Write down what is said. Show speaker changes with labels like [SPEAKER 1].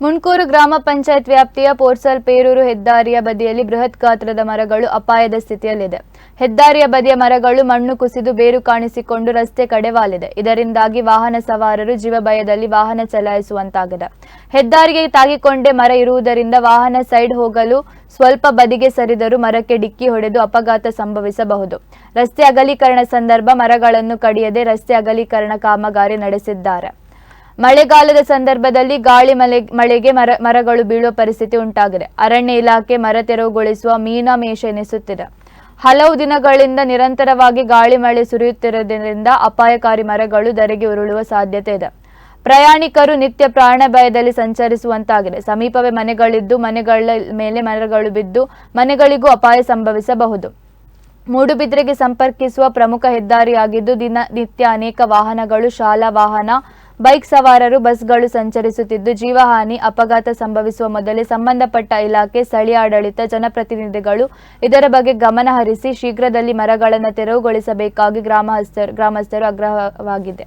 [SPEAKER 1] ಮುಣ್ಕೂರು ಗ್ರಾಮ ಪಂಚಾಯತ್ ವ್ಯಾಪ್ತಿಯ ಪೋರ್ಸಲ್ ಪೇರೂರು ಹೆದ್ದಾರಿಯ ಬದಿಯಲ್ಲಿ ಬೃಹತ್ ಗಾತ್ರದ ಮರಗಳು ಅಪಾಯದ ಸ್ಥಿತಿಯಲ್ಲಿದೆ. ಹೆದ್ದಾರಿಯ ಬದಿಯ ಮರಗಳು ಮಣ್ಣು ಕುಸಿದು ಬೇರು ಕಾಣಿಸಿಕೊಂಡು ರಸ್ತೆ ಕಡೆವಾಲಿದೆ. ಇದರಿಂದಾಗಿ ವಾಹನ ಸವಾರರು ಜೀವಭಯದಲ್ಲಿ ವಾಹನ ಚಲಾಯಿಸುವಂತಾಗಿದೆ. ಹೆದ್ದಾರಿಗೆ ತಾಗಿಕೊಂಡೇ ಮರ ಇರುವುದರಿಂದ ವಾಹನ ಸೈಡ್ ಹೋಗಲು ಸ್ವಲ್ಪ ಬದಿಗೆ ಸರಿದರೂ ಮರಕ್ಕೆ ಡಿಕ್ಕಿ ಹೊಡೆದು ಅಪಘಾತ ಸಂಭವಿಸಬಹುದು. ರಸ್ತೆ ಅಗಲೀಕರಣ ಸಂದರ್ಭ ಮರಗಳನ್ನು ಕಡಿಯದೆ ರಸ್ತೆ ಅಗಲೀಕರಣ ಕಾಮಗಾರಿ ನಡೆಸಿದ್ದಾರೆ. ಮಳೆಗಾಲದ ಸಂದರ್ಭದಲ್ಲಿ ಗಾಳಿ ಮಳೆ, ಮಳೆಗೆ ಮರ, ಮರಗಳು ಬೀಳುವ ಪರಿಸ್ಥಿತಿ ಉಂಟಾಗಿದೆ. ಅರಣ್ಯ ಇಲಾಖೆ ಮರ ತೆರವುಗೊಳಿಸುವ ಮೀನಾಮೇಷ ಎನಿಸುತ್ತಿದೆ. ಹಲವು ದಿನಗಳಿಂದ ನಿರಂತರವಾಗಿ ಗಾಳಿ ಮಳೆ ಸುರಿಯುತ್ತಿರುವುದರಿಂದ ಅಪಾಯಕಾರಿ ಮರಗಳು ಧರೆಗೆ ಉರುಳುವ ಸಾಧ್ಯತೆ ಇದೆ. ಪ್ರಯಾಣಿಕರು ನಿತ್ಯ ಪ್ರಾಣ ಭಯದಲ್ಲಿ ಸಂಚರಿಸುವಂತಾಗಿದೆ. ಸಮೀಪವೇ ಮನೆಗಳಿದ್ದು, ಮನೆಗಳ ಮೇಲೆ ಮರಗಳು ಬಿದ್ದು ಮನೆಗಳಿಗೂ ಅಪಾಯ ಸಂಭವಿಸಬಹುದು. ಮೂಡುಬಿದ್ರೆಗೆ ಸಂಪರ್ಕಿಸುವ ಪ್ರಮುಖ ಹೆದ್ದಾರಿಯಾಗಿದ್ದು ದಿನ, ನಿತ್ಯ ಅನೇಕ ವಾಹನಗಳು, ಶಾಲಾ ವಾಹನ ಬೈಕ್ ಸವಾರರು ಬಸ್ಗಳು ಸಂಚರಿಸುತ್ತಿದ್ದು ಜೀವಹಾನಿ, ಅಪಘಾತ ಸಂಭವಿಸುವ ಮೊದಲೇ ಸಂಬಂಧಪಟ್ಟ ಇಲಾಖೆ, ಸ್ಥಳೀಯ ಆಡಳಿತ, ಜನಪ್ರತಿನಿಧಿಗಳು ಇದರ ಬಗ್ಗೆ ಗಮನ ಹರಿಸಿ ಶೀಘ್ರದಲ್ಲಿ ಮರಗಳನ್ನು ತೆರವುಗೊಳಿಸಬೇಕಾಗಿ ಗ್ರಾಮಸ್ಥರು ಗ್ರಾಮಸ್ಥರು ಆಗ್ರಹವಾಗಿದೆ.